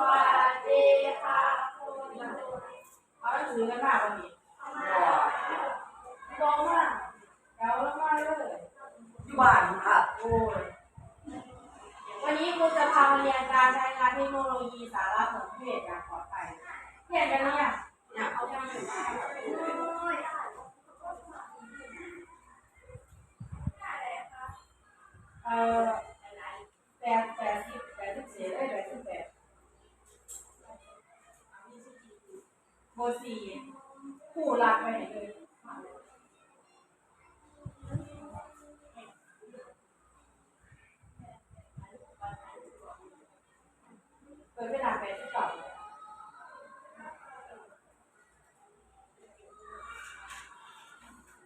วัสดีค่ะคุณเอาหนังสือกันมาวันนี้บอกมาแล้วแล้วมาเลยที่บ้านครับโอ้ยวันนี้ครูจะพามาเรียนการใช้งานเทคโนโลยีสาระสนเทศอย่างปลอดภัยเรียนกันเนี่ยเนี่ยเขาจะเอ่อแปดแปดสิบแปดสิบสี่ได้แปดสิบแปด บสี่ผู้รักไปไหนเลยเปิดเวลาไปที่ต่อ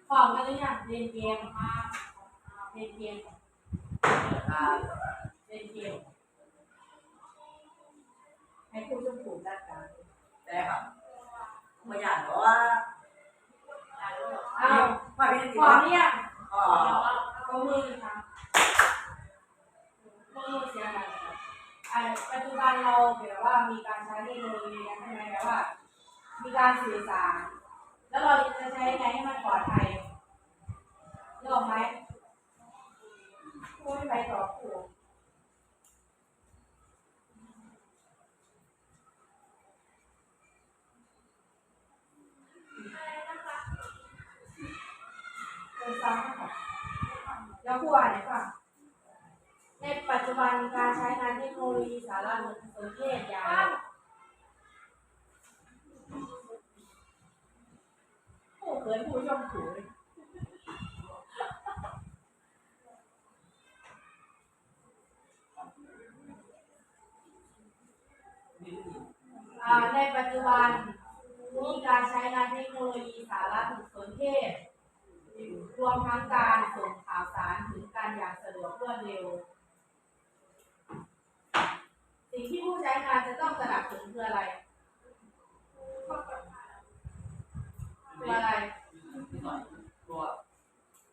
พร้อมกันหรือยังเล่นเกมเล่นเกม ครับ เล่นเกมให้ผู้ชมผูจัดการ แต่ครับ ไม่อยากเพราะว่าอ้าวว่าพี่พร้อมหรือยังอ๋อก็มือค่ะก็มือเสียงดังครับอ่าปัจจุบันเราแบบว่ามีการใช้เทคโนโลยีใช่ไหมแบบว่า มีการสื่อสาร แล้วเราจะใช้ยังไงให้มันปลอดภัยนึกออกไหมพูดไปต่อครูเป็นซ้ำค่ะ แล้วครูอ่านให้ฟังในปัจจุบันการใช้งานเทคโนโลยีสารสนเทศอย่างผู้เขินผู้ชมถูเลยอ่าในปัจจุบันมีการใช้งานเทคโนโลยีสารสนเทศ รวมทั้งการส่งข่าวสารถึงกันอย่างสะดวกรวดเร็ว สิ่งที่ผู้ใช้งานจะต้องตระหนักถึงคืออะไรคืออะไรตัว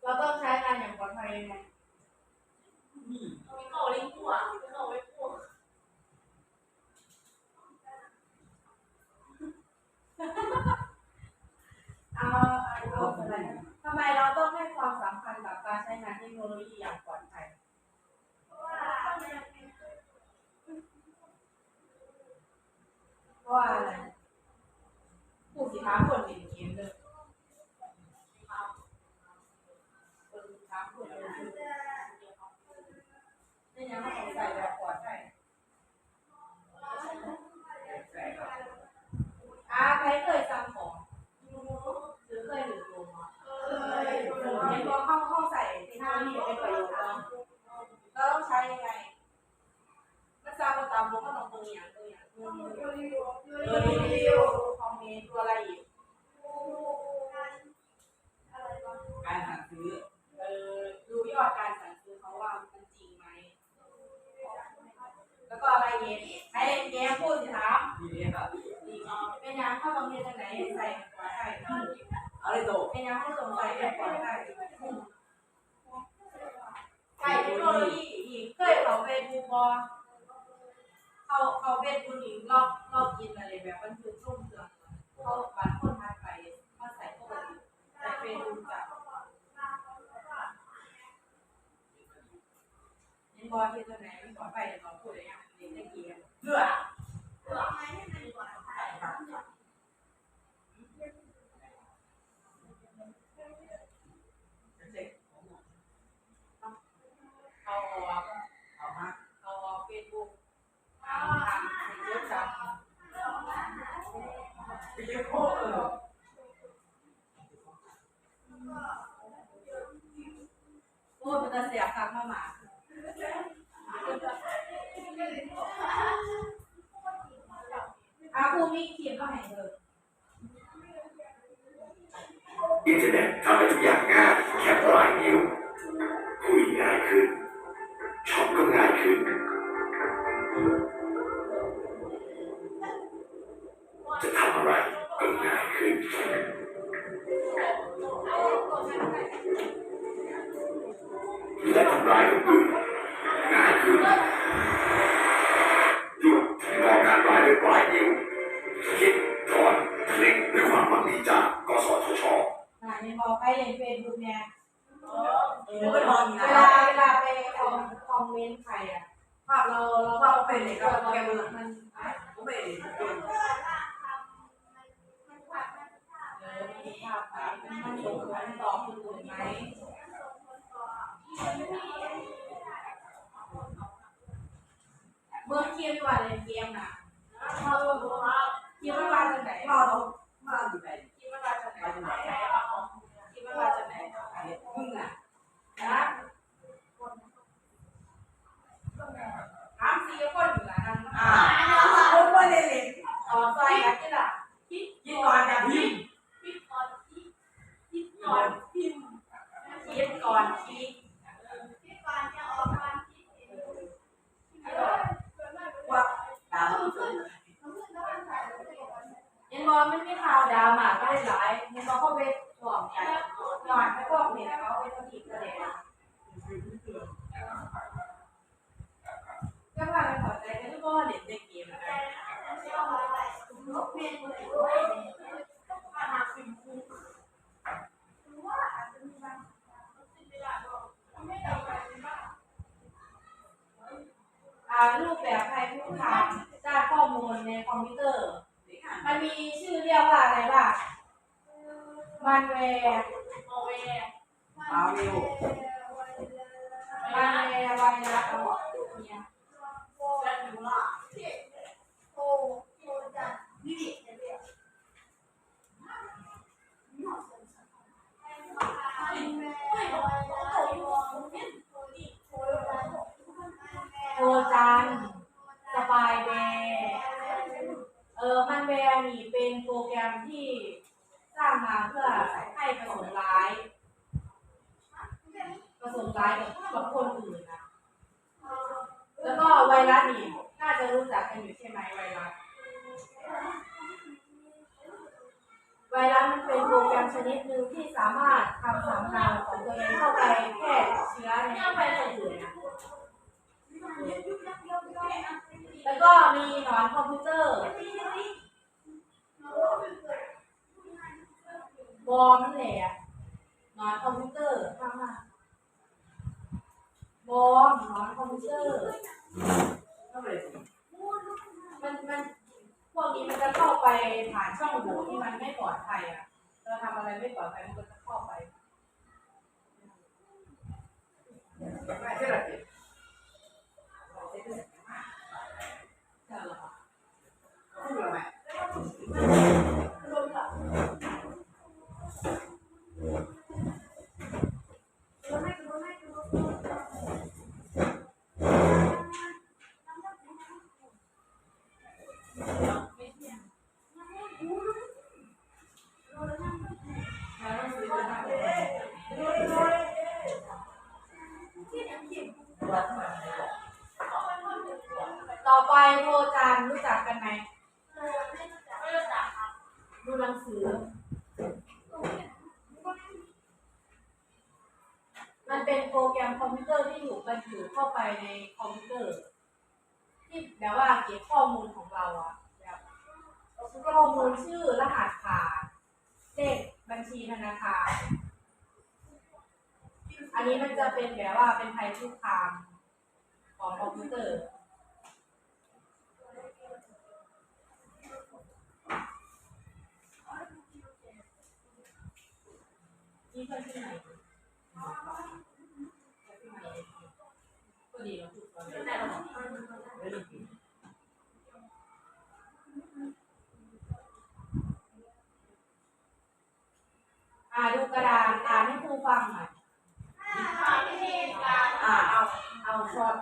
เราต้องใช้งานอย่างปลอดภัยยังไงนี่มีโง่ลิงกัวมีโง่ไว้กัวเอาเอาอะไรทำไมเราต้องให้ความสำคัญกับการใช้งานเทคโนโลยีอย่างปลอดภัยเพราะว่าเพราะว่าอะไรผู้สิค้าคนเล่นเกมเลยคนสิค้าคนเล่นเกมนี่ยังไม่ใส่แบบปลอดภัยแต่ครับอ่าใครเคยสั่งของหรือเคยหรือลงมา เคย เห็นพอเข้าเข้าใส่เทคโนโลยีเป็นประโยชน์บ้างเราต้องใช้ยังไงมันสร้างมาตามลงก็ต้องตัวอย่างตัวอย่างตัวอย่างตัวรีวิวคอมเมนต์ตัวอะไรอีก การสั่งซื้อ เออดูยอดการสั่งซื้อเขาว่ามันจริงไหม แล้วก็อะไรเงี้ยไอ้เงี้ยพูดสิถาม ทีนี้ครับ อีกเป็นยังเข้าโรงเรียนจากไหนใส่ปลอดภัย อะไรโต เป็นยังเข้าสงสัยแบบปลอดภัยใส่เทคโนโลยีอีกเคยเขาเฟซบุ๊กบอเขาเขาเฟซบุ๊กอีกรอบรอบกินอะไรแบบมันคือช่วงเครื่องเขาบัตรคนทักไปมาใส่ปกติ เฟซบุ๊กจ้ะยังบอที่ตัวไหนไม่ปลอดภัยเดี๋ยวเราพูดอะไรอย่างเด็กเกียร์เพื่อเด็กเอาออก เอามา เอาออกเฟซบุ๊กทำทำเยอะจัง ไปเยอะโคตรเออ โอ้ยมันจะเสียคำมาหมาอาภูมิเขียนก็แห่งเดิมอินเทอร์เน็ตทำให้ทุกอย่างง่าย เมื่อเทียบว่าเล่นเกมน่ะเขาคิดว่ามาจากไหนมาเรามาอยู่ไหนคิดว่ามาจากไหนคิดว่ามาจากไหนอันนี้มึงอะนะถามสี่คนอยู่ละนั่นอ่าผมไม่ได้เล่นต่อใจกันที่ละ ยิ่งก่อนจะพิมพ์ คิดก่อนคิด คิดก่อนพิมพ์คิดก่อนคิด คิดก่อนจะออกความคิดเห็น ว่าดาวมันขึ้น ยัน บอลมันม่ข่าวดราม่าก็ได้หลายยันบอลเข้าไปสวมใหญ่หน่อยไม่พวกเนี่ยเขาไปทำผิดกระเด็นก็พาไปขอใจกันทุกคนเล่นเกมนะอ่ารูปแบบภัยคุกคามด้าข้อมูลในคอมพิวเตอร์ มันมีชื่อเรียกว่าอะไรบ้างมันแวร์โมเวมาเร็วมันแวร์ไวรัสเนี่ย โบและหนูล่ะโบโบจัดนี่ดิเดี๋ยว โคจันสปายแวร์ มันแวร์นี่เป็นโปรแกรมที่สร้างมาเพื่อให้ประสงค์ร้าย ประสงค์ร้ายกับคนอื่นนะแล้วก็ไวรัสนี่น่าจะรู้จักกันอยู่ใช่ไหมไวรัสไวรัสมันเป็นโปรแกรมชนิดหนึ่งที่สามารถทำสำเนาของตัวเองเข้าไปแพร่เชื้อในคนอื่นนะ แล้วก็มีหนอนคอมพิวเตอร์บอมนั่นแหละหนอนคอมพิวเตอร์ทำมาบอมหนอนคอมพิวเตอร์มันมันพวกนี้มันจะเข้าไปผ่านช่องโหว่ที่มันไม่ปลอดภัยอะ เราทำอะไรไม่ปลอดภัยมันก็จะเข้าไป ดูหนังสือ มันเป็นโปรแกรมคอมพิวเตอร์ที่ถูกบรรจุเข้าไปในคอมพิวเตอร์ ที่แบบว่าเก็บข้อมูลของเราอะแบบข้อมูลชื่อรหัสผ่านเลขบัญชีธนาคารอันนี้มันจะเป็นแบบว่าเป็นภัยคุกคามของคอมพิวเตอร์ นี่เพื่อนที่ไหนก็ดีเราถูกตอนแต่เราไม่ได้กินอ่าดูกระดานอ่านให้ครูฟังหน่อยทำวิธีการอ่าเอาเอาช็อต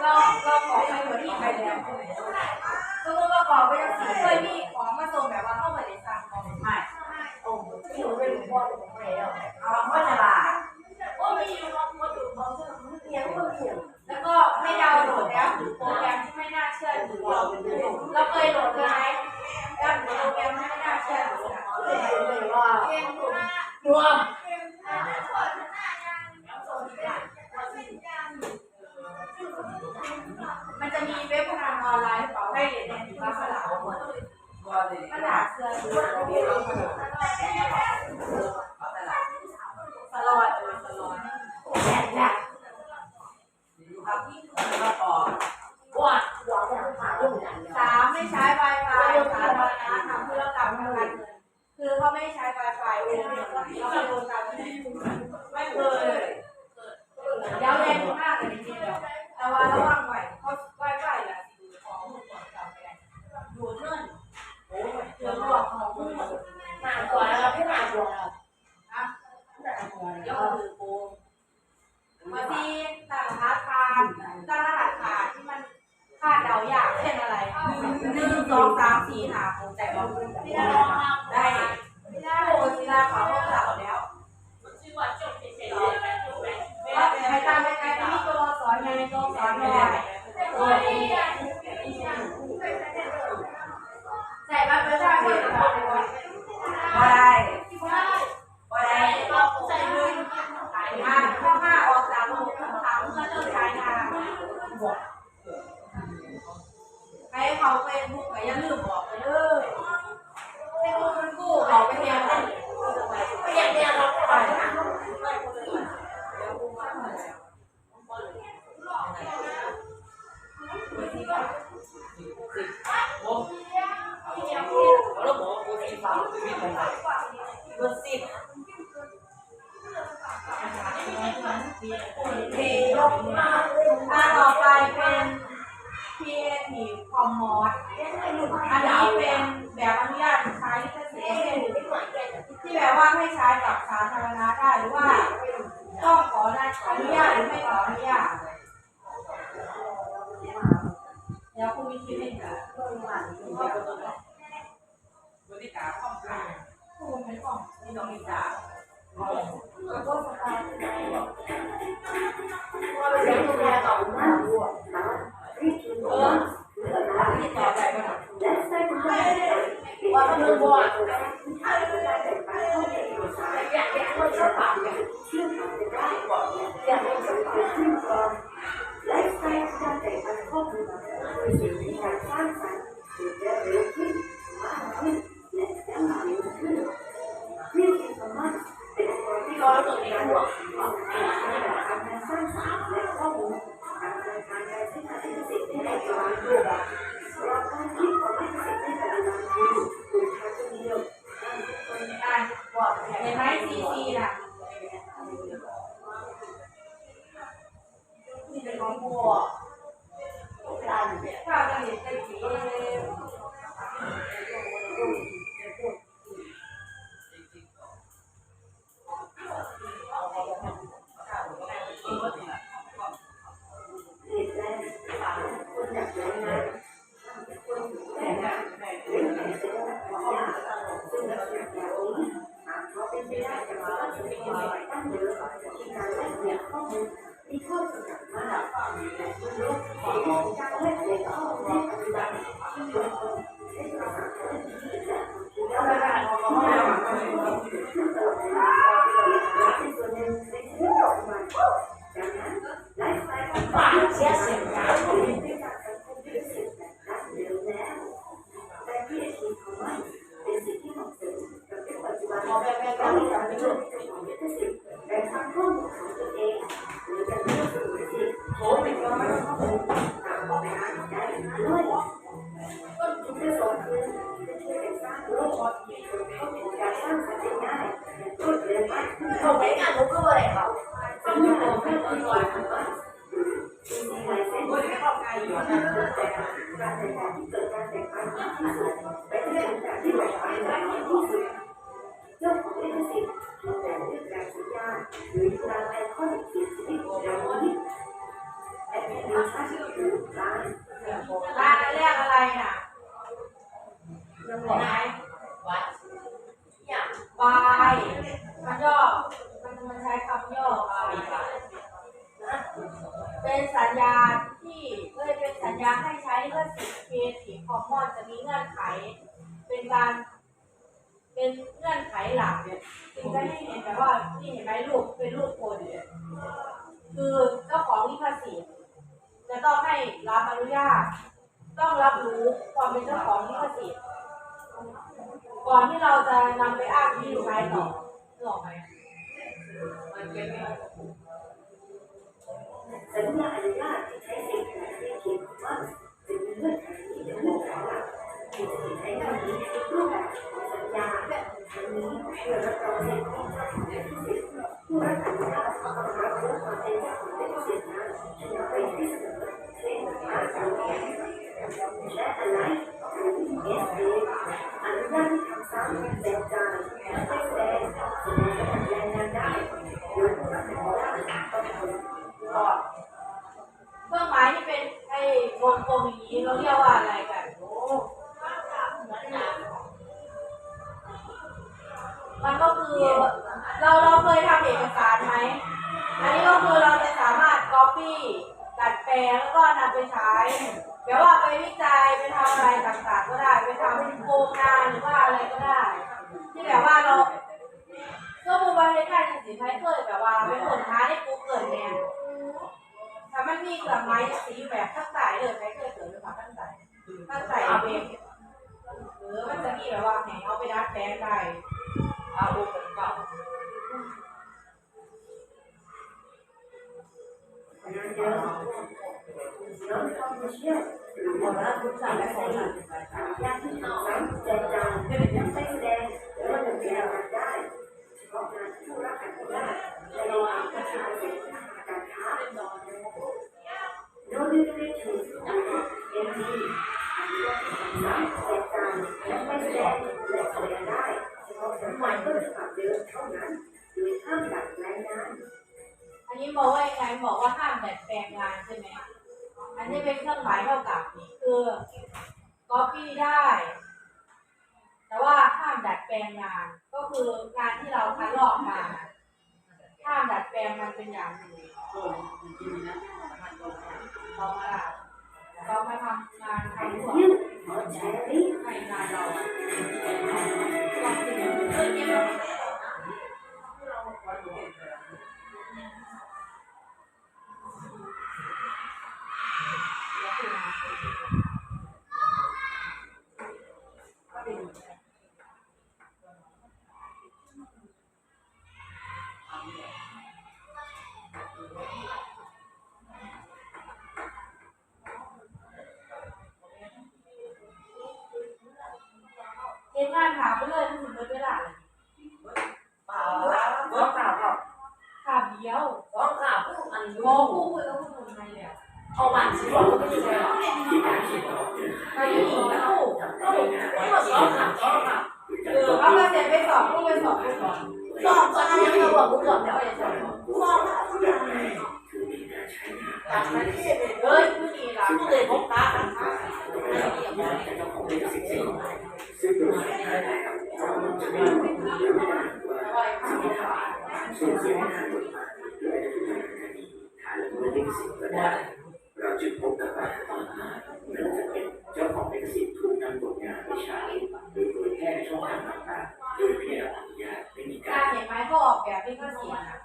เราเราขอไปเหมือนที่ไปแล้วสมมติว่าขอไปยังสีเคยมีของมาส่งแบบว่าเข้าไปในสั่งของใหม่โอ้ที่หนูเป็หลวงพ่อหลวงแม่เอาพ่อจะลาโอ้มีอยู่มาดูเขาเรียนคนถูกแล้วก็ให้ดาวหลอโปรแกรม ไม่น่าเชื่อถือเราเราเคยโหลดไลน์แอปโปรแกรมไม่น่าเชื่อถือนัวนัว เคยกมาถ้าต่อไปเป็นเพีเอทีคอมมอสอันนี้เป็นแบบอนุญาตใช้ลิขสิทธิ์ที่แบบว่าให้ใช้กับสาธารณะได้หรือว่าต้องขออนุญาตหรือไม่ขออนุญาตแล้วคุณมีนี่เองค่ะ ว่าเราเลี้ยงดูแลต่อหน้อวัเออรีบต่อว่าถ้เดินบ่อยถ้าดิบอยอยากอยากคนชอบปากอยาง เพื่อสิทธิ์ครีเอทีฟคอมมอนจะมีเงื่อนไข เป็นการ เป็นเงื่อนไขหลักเนี่ยจึงจะให้เห็นแบบว่าที่เห็นไหมรูปเป็นรูปคนเนี่ยคือเจ้าของลิขสิทธิ์จะต้องให้รับอนุญาต ต้องรับรู้ความเป็นเจ้าของลิขสิทธิ์ก่อนที่เราจะนำไปอ้างที่ใช้ต่อนึกออกไหมมันเป็นสัญญาอนุญาตที่ใช้สิทธิ์ในเขียนว่า จะมีเงื่อนไขนี้เป็นเงื่อนไขหลักที่จะใช้งานนี้ในรูปแบบของสัญญาทั้งนี้เพื่อรับรองสิทธิ์ของ ลมอย่างนี้เราเรียกว่าอะไรกันโอ้มันก็คือเราเราเคยทำเอกสารไหม อันนี้ก็คือเราจะสามารถ copy ดัดแปลงแล้วก็นำไปใช้แบบว่าไปวิจัยไปทำอะไรต่างๆก็ได้ ไปทำโครงงานหรือว่าอะไรก็ได้ ที่แบบว่าเราก็มูลนิธิสินค้าเคยแบบว่าไปค้นหาใน Google เนี่ยถ้ามันมีเครื่องไม้สีแบบทั้งสายเลยใช้เคยเกิดหรื ทั้งสายเบรหรือมันจะมีแบบว่าแหงเอาไปดัดแปลงได้อาวุธเก่างานเยอะน้องเข้ามาเชื่อหรือว่าผู้ชายและคนหญิงญาติที่ทำซ้ำแจกจ่ายยังไม่แสดงหรือว่าดำเนินกา ได้เฉพาะงานผู้รับอนุญาตและระหว่างประชาชนการค้า No limitation หรือ ND อนุญาตให้ทำซ้ำแจกจ่ายยังได้เฉพาะสมัยต้นฉบับเดิมเท่านั้นโดยห้ามดัดแปลงงานอันนี้บอกว่ายังไงบอกว่าห้ามดัดแปลงงานใช่ไหมอันนี้เป็นเครื่องหมายเท่ากับนี่คือ copy ได้ แต่ว่าห้ามดัดแปลงงาน ก็คืองานที่เราคัดลอกมาห้ามดัดแปลงมันเป็นอย่างอื่นโดนจริงๆนะมันโดนเรามา เรามาทำงานทำส่วน You or Cherry ใครงานเราความจริงเรื่องนี้เราไม่ได้หรอกนะ วันนี้ เราคือมาก็ดี เองงานถามไปเลยถึงเวลาเลยเปล่าสองข่าวครับถามเดียวสองข่าวผู้อันโมรู้คู่คุยกับผู้คนไทยเนี่ยเอาหวานสิบอกไม่ใช่หรอไปหนีนะคู่ไม่มาสองข่าวสองข่าวเออเอามาเสร็จไปสอบคู่ไปสอบคู่ก่อนสอบตอนนั้นยังเราบอกกูสอบแล้วสอบสอบต่างประเทศเลยเฮ้ยผู้ดีล่ะผู้เลยพบตากันค่ะซึ่งโดย เมื่อะไรค่ะส่งเริมทางกฎหมายและทุกทางคดีฐานละเมิดลิขสิทธิ์ก็ได้ เราจึงพบกับปัญหาต่อมาไม่ว่าจะเป็นเจ้าของลิขสิทธิ์ถูกนำผลงานไปใช้หรือเผยแพร่ในช่องทางต่างๆโดยไม่ได้รับอนุญาตไม่มีกาการรเห็นไหมเขาออกแบบนี่ก็เสียนะ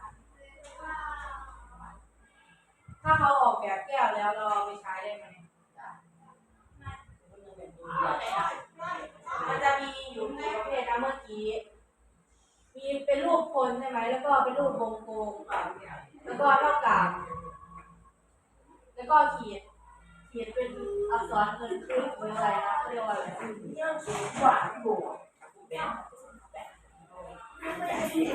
ถ้าเขาออกแบบแก้วแล้วเราเอาไปใช้ได้ไหม มันจะมีอยู่กี่ประเภทนะเมื่อกี้ มีเป็นรูปคนใช่ไหม แล้วก็เป็นรูปวงกลมแล้วก็เท่ากับ แล้วก็ขีด ขีดเป็นอักษรเงินคือหรืออะไรนะเรียกว่าอะไรหวานบวกกาที่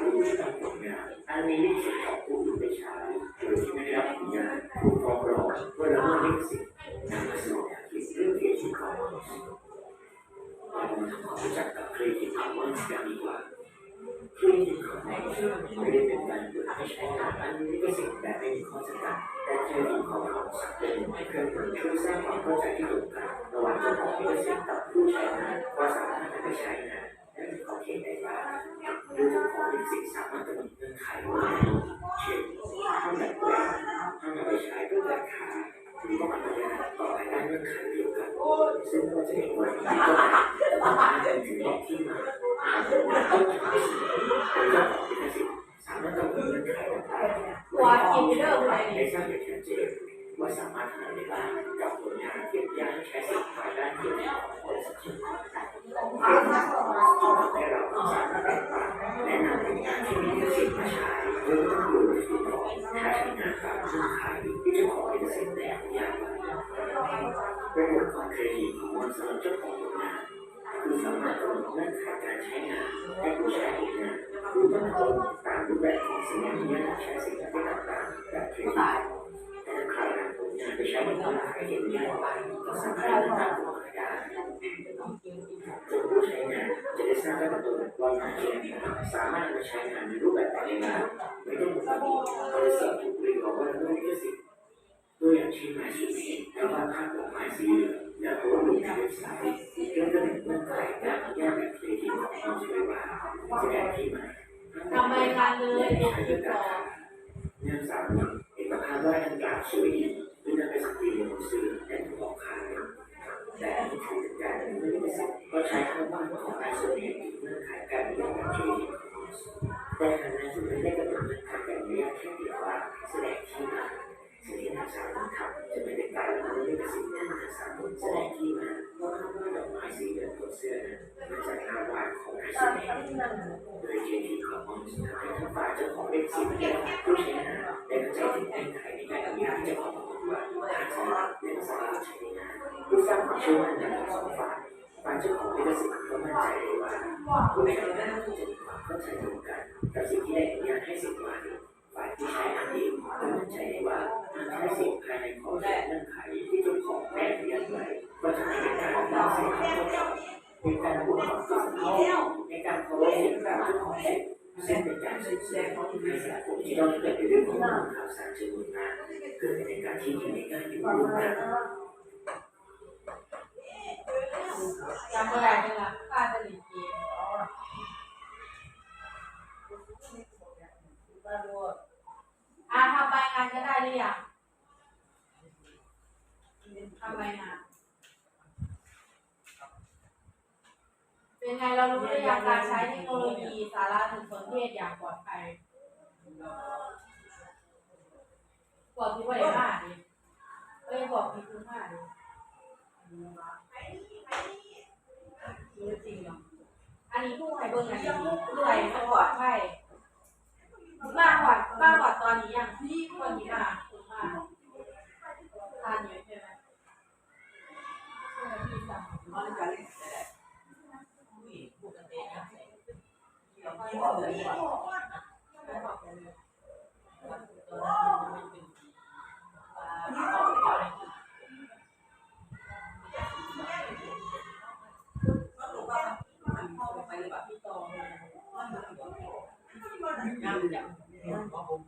ผู้ทำผลงานอันมีลิขสิทธิ์ของผู้อื่นไปใช้โดยที่ไม่ได้รับอนุญาตถูกฟ้องร้องเพื่อละเมิดลิขสิทธิ์นำมาสู่ การคิดเรื่องเกี่ยวกับข้อมูลเรามาทำความรู้จักกับครีเอทีฟคอมมอนส์กันดีกว่าครีเอทีฟคอมมอนส์ไม่ได้เป็นการเปิดให้ใช้งานอันมีลิขสิทธิ์แบบไม่มีข้อจำกัดแต่ครีเอทีฟคอมมอนส์เป็นเครื่องมือช่วยสร้างความเข้าใจที่ตรงกันระหว่างเจ้าของลิขสิทธิ์กับผู้ใช้งานว่าสามารถนำไปใช้งานและมีขอบเขตใดบ้างโดยเจ้าของลิขสิทธิ์สามารถกำหนดเงื่อนไขว้เห็นว่าที่ก็สามารถเป็นถึงแหล่งที่มาต้นทางสิ่งโดยเจ้าของลิขสิทธิ์สามารถกำหนดเงื่อนไขต่างๆหัวกินเด้อไปในสร้างอย่างชัดเจนว่าสามารถทำอะไรได้บ้างกับผลงานที่ยากให้ใช้สิทธิ์ภายด้านเกี่ยวกับของบริษัทที่ทำให้เราสามารถแบ่งปันแนะนำผลงานที่มีลิขสิทธิ์มาใช้โดยไม่ต้องดูในส่วนของถ้าใช้งานตามเงื่อนไขที่เจ้าของลิขสิทธิ์ได้อนุญาต ไว้เป็นบทความเครดิตของมันสำหรับเจ้าของผลงงานคือสามารถกำหนดเงื่อนไขการใช้งานให้ผู้ใช้ผลงานผู้ต้องตนตามรูปแบบของสัญญาอนุญาตใช้สิทธิ์ต่างๆแบบเครดิตแต่ใครนำผลงานไปใช้บนตลาดให้เห็นง่ายไปก็สามารถเลือกตามกฎหมายได้จนผู้ใช้งานจะได้ทราบได้ว่าตรงว่างานที่สามารถมาใช้งานในรูปแบบไหนได้บ้างไม่ต้องมีบริษัทถูกเรียกร้องว่าละเมิดลิขสิทธิ์ ตัวอย่างเช่นไม้เหลืองและวาดภาพดอกไม้สีเหลืองและโพสต์ลงในเว็บไซต์เรื่องกำหนเงื่อนไขการอนุญาตแบบเครดิตของเราช่วยว่าแสดงที่มทำรายการเลยดูคลิปก่อเนื่องจากเอกภาพว่าดังกล่าวสวยดีหรือนำไปสกรีนบนหนังสือและถูกออกขายแต่ที่ถือเป็นการละเมิดลิขสิทธิ์ก็ใช้คำว่าของนายสุเมธถึงเงื่อนไขการอนุญาตแบบเครดิตแต่ทางนายสุเมธได้กำหนดเงื่อนไขการอนุญาตแค่เพียงว่าแสดงที่มา ที่นายสามารถทำจะไม่เป็นการละเมิดลิขสิทธิ์แน่นอนสามารถแสดงที่มาว่าคำว่าดอกไม้สีเหลืองบนเสื้อนั้นมาจากภาพวาดของนายสุเมธโดยเจทีคอมมอนส์ทำให้ทั้งฝ่ายเจ้าของลิขสิทธิ์และผู้ใช้งานได้เข้าใจถึงเงื่อนไขในการอนุญาตเจ้าของผลงานว่าทางสมัครและสามารถใช้งานเพื่อสร้างความเชื่อมั่นในทั้งสองฝ่ายฝ่ายเจ้าของลิขสิทธิ์ก็มั่นใจได้ว่าผู้ใช้งานจะมีความเข้าใจตรงกันกับสิ่งที่ได้อนุญาตให้สิทธิ์ไว้ ฝ่ายที่ใช้งานเองมั่นใจได้ว่าการใช้สิทธิ์ภายในข้อบเขตเงื่อนไขที่เจ้าของได้อนุญาตไว้ก็จะไม่เป็นการละเมิดสิทธิ์ของเจ้าของเป็นการพูดความจริงในการเคารพสิทธิ์ของเจ้าของสิทธิ์ซึ่งเป็นการแสดงความในสังคมที่ต้องเกิดในเรื่องของข่าวสารเชิงรุนแรงเกิดในการที่มีการอยู่ร่วมกันจำไม่ได้เลยล่ะค่าจะหลีกเกม อ่าทำใบงานก็ได้หรือยังทำใบงาน เป็นไงเรารู้หรือยังการใช้เทคโนโลยีสารสนเทศอย่างปลอดภัยบอกที่ว่าอย่างมากดิเอ้ยบอกที่คุณมากดิรู้จริงเหรออันนี้ผู้ให้เบิ่งอันผู้ให้มันปลอดภัยากกว่าว่าตอนนี้อย่างที่คนนี้มาคุณมาทานอยู่ใช่ไหมใช่ไหมพี่สั่งมันจะเล่นแต่ผู้หญิงพูดกันเองนะเดี๋ยวพี่บอกเลยว่าไม่บอกเลยตัวนั้นมันเป็นที่เขาไม่เอาเลยก็รู้ว่ามันเหรือเปล่าพี่ตองมันเหมือนกันอย่าง ว่าผม